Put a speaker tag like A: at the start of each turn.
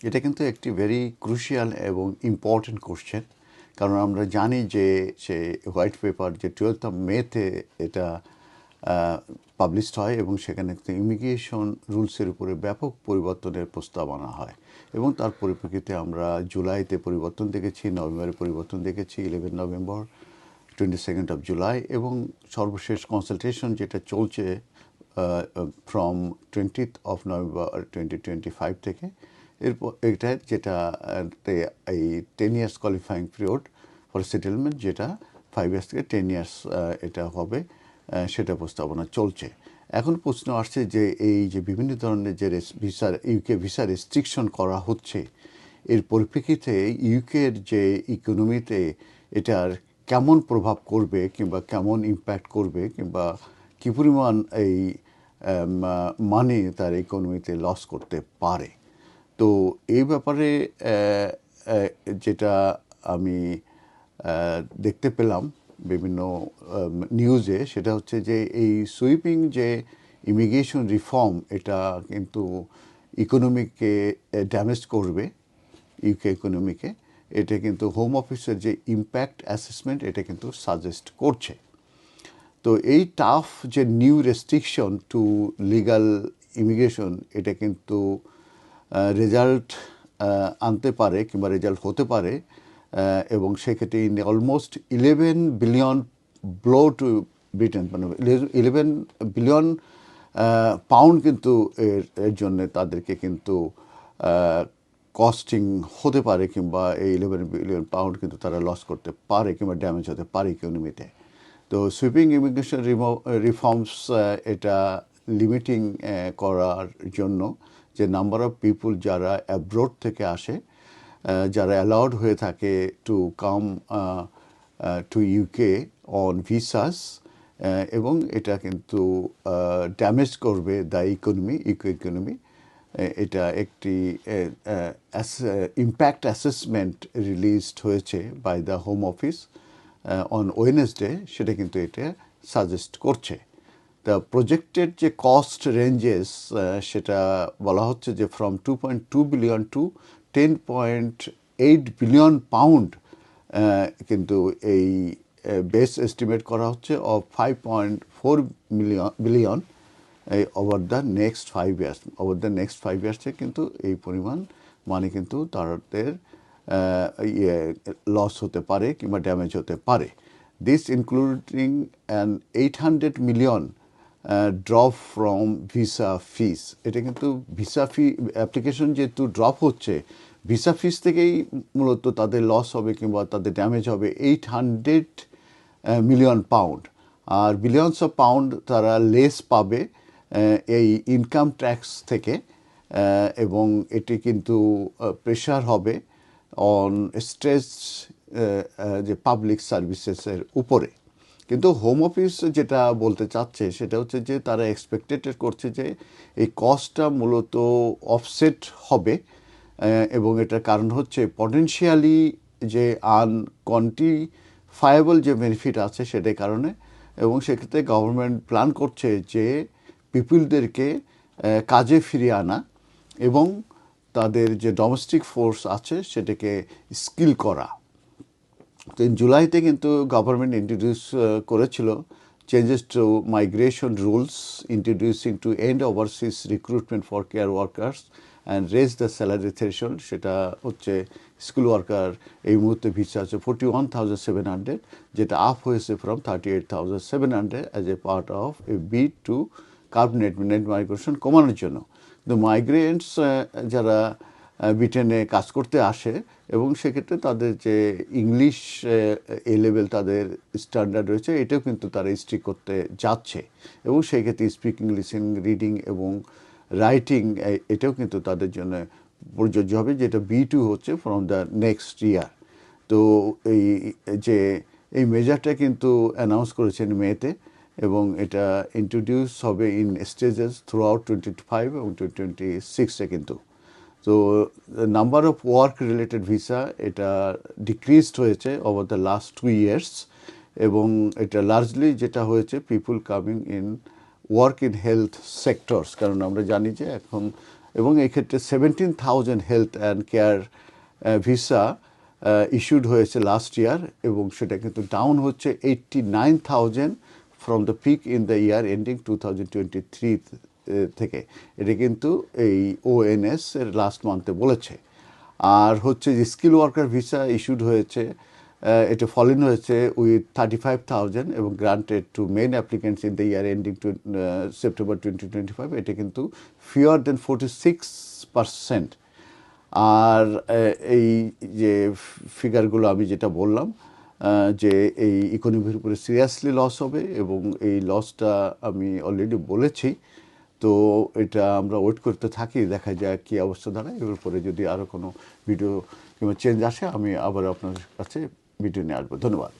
A: এটা কিন্তু একটি ভেরি ক্রুশিয়াল এবং ইম্পর্টেন্ট কোশ্চেন কারণ আমরা জানি যে সে হোয়াইট পেপার যে টুয়েলথ অফ মেতে এটা পাবলিশড হয় এবং সেখানে ইমিগ্রেশন রুলসের উপরে ব্যাপক পরিবর্তনের প্রস্তাব আনা হয়। এবং তার পরিপ্রেক্ষিতে আমরা জুলাইতে পরিবর্তন দেখেছি, নভেম্বরে পরিবর্তন দেখেছি eleven November twenty second of July এবং সর্বশেষ কনসালটেশন যেটা চলছে from twentieth of November twenty twenty five থেকে এরপর এটা যেটা এই ten years qualifying period for settlement যেটা ফাইভ ইয়ার্স থেকে টেন ইয়ার্স এটা হবে সেটা প্রস্তাবনা চলছে। এখন প্রশ্ন আসছে যে এই যে বিভিন্ন ধরনের যে ভিসার ইউকে ভিসা রেস্ট্রিকশন করা হচ্ছে, এর পরিপ্রেক্ষিতে ইউকের যে ইকোনমিতে এটার কেমন প্রভাব করবে কিংবা কেমন ইম্প্যাক্ট করবে কিংবা কী পরিমাণ এই মানে তার ইকোনমিতে লস করতে পারে? তো এই ব্যাপারে যেটা আমি দেখতে পেলাম বিভিন্ন নিউজে সেটা হচ্ছে যে এই সুইপিং যে ইমিগ্রেশন রিফর্ম এটা কিন্তু ইকোনমিকে ড্যামেজ করবে ইউকে ইকোনমিকে এটা কিন্তু হোম অফিসের যে ইম্প্যাক্ট অ্যাসেসমেন্ট এটা কিন্তু সাজেস্ট করছে। তো এই টাফ যে new restriction to legal immigration এটা কিন্তু রেজাল্ট আনতে পারে কিংবা রেজাল্ট হতে পারে এবং সেক্ষেত্রে in almost eleven billion blow to Britain মানে ইলেভেন বিলিয়ন পাউন্ড কিন্তু এর এর জন্যে তাদেরকে কিন্তু কস্টিং হতে পারে কিংবা এই ইলেভেন বিলিয়ন পাউন্ড কিন্তু তারা লস করতে পারে কিংবা ড্যামেজ হতে পারে ইকোনমিতে তো সুইপিং ইমিগ্রেশন রিফর্মস এটা লিমিটিং করার জন্য যে নাম্বার অফ পিপুল যারা অ্যাব্রোড থেকে আসে যারা অ্যালাউড হয়ে থাকে to come to UK on visas এবং এটা কিন্তু ড্যামেজ করবে দ্য ইকোনমি ইকো ইকোনমি এটা একটি ইম্প্যাক্ট অ্যাসেসমেন্ট রিলিজড হয়েছে by the Home Office on Wednesday সেটা কিন্তু এটা সাজেস্ট করছে। দ্য প্রজেক্টেড যে কস্ট রেঞ্জেস সেটা বলা হচ্ছে যে from two point two billion to ten point eight billion pound কিন্তু এই বেস এস্টিমেট করা হচ্ছে of five point four million billion এই over the next five years over the next five ইয়ার্সে কিন্তু এই পরিমাণ মানে কিন্তু তাদের ইয়ে লস হতে পারে কিংবা ড্যামেজ হতে পারে। This including an eight hundred million drop from visa fees এটা কিন্তু ভিসা ফি অ্যাপ্লিকেশন যেহেতু ড্রপ হচ্ছে ভিসা ফিস থেকেই মূলত তাদের লস হবে কিংবা তাদের ড্যামেজ হবে এইট হান্ড্রেড মিলিয়ন পাউন্ড আর বিলিয়নস অফ পাউন্ড তারা লেস পাবে এই ইনকাম ট্যাক্স থেকে এবং এটি কিন্তু প্রেশার হবে অন স্ট্রেস যে পাবলিক সার্ভিসেসের উপরে। কিন্তু হোম অফিস যেটা বলতে চাচ্ছে, সেটা হচ্ছে যে তারা এক্সপেক্টেড করছে যে এই কস্টটা মূলত অফসেট হবে এবং এটার কারণ হচ্ছে পটেনশিয়ালি যে আন আনকন্টিফায়েবল যে বেনিফিট আছে সেটার কারণে, এবং সেক্ষেত্রে গভর্নমেন্ট প্ল্যান করছে যে পিপুলদেরকে কাজে ফিরিয়ে আনা এবং তাদের যে ডোমেস্টিক ফোর্স আছে সেটাকে স্কিল করা। তো জুলাইতে কিন্তু গভর্নমেন্ট ইন্ট্রোডিউস করেছিল changes to migration rules introducing to end overseas recruitment for care workers and raise the salary threshold সেটা হচ্ছে স্কুল ওয়ার্কার এই মুহূর্তে ভিসা আছে forty one thousand seven hundred যেটা আপ হয়েছে from thirty eight thousand seven hundred as a part of a bid to curb net net migration কমানোর জন্য। কিন্তু মাইগ্রেন্টস যারা ব্রিটেনে কাজ করতে আসে এবং সেক্ষেত্রে তাদের যে ইংলিশ এ লেভেল তাদের স্ট্যান্ডার্ড রয়েছে, এটাও কিন্তু তারা স্ট্রিক করতে যাচ্ছে। এবং সেক্ষেত্রে স্পিকিং লিসিং রিডিং এবং রাইটিং এটাও কিন্তু তাদের জন্য প্রযোজ্য হবে, যেটা বি টু হচ্ছে ফ্রম দ্য নেক্সট ইয়ার। তো এই, যে, এই মেজারটা কিন্তু অ্যানাউন্স করেছেন মেতে এবং এটা ইন্ট্রোডিউস হবে in stages throughout twenty five এবং টোয়েন্টি সিক্সে কিন্তু। তো number of work related visa এটা ডিক্রিজড হয়েছে over the last two years এবং এটা লার্জলি যেটা হয়েছে people coming in work in health sectors কারণ আমরা জানি যে এখন, এবং এই ক্ষেত্রে seventeen thousand health and care visa issued হয়েছে লাস্ট ইয়ার এবং সেটা কিন্তু ডাউন হচ্ছে eighty nine thousand from the peak in the year ending two thousand twenty three থেকে। এটা কিন্তু এই ওএনএস এর লাস্ট মান্থে বলেছে। আর হচ্ছে যে স্কিল ওয়ার্কার ভিসা ইস্যুড হয়েছে এটা ফলিন হয়েছে উইথ থার্টি ফাইভ থাউজেন্ড এবং granted to main applicants in the year ending to September twenty twenty five এটা কিন্তু fewer than forty six percent আর এই যে ফিগারগুলো আমি যেটা বললাম যে এই ইকোনমির উপরে সিরিয়াসলি লস হবে এবং এই লসটা আমি অলরেডি বলেছি তো এটা আমরা ওয়েট করতে থাকি, দেখা যায় কী অবস্থা দাঁড়ায়। এর উপরে যদি আরও কোনো ভিডিও কিংবা চেঞ্জ আসে, আমি আবার আপনার কাছে ভিডিও নিয়ে আসব। ধন্যবাদ।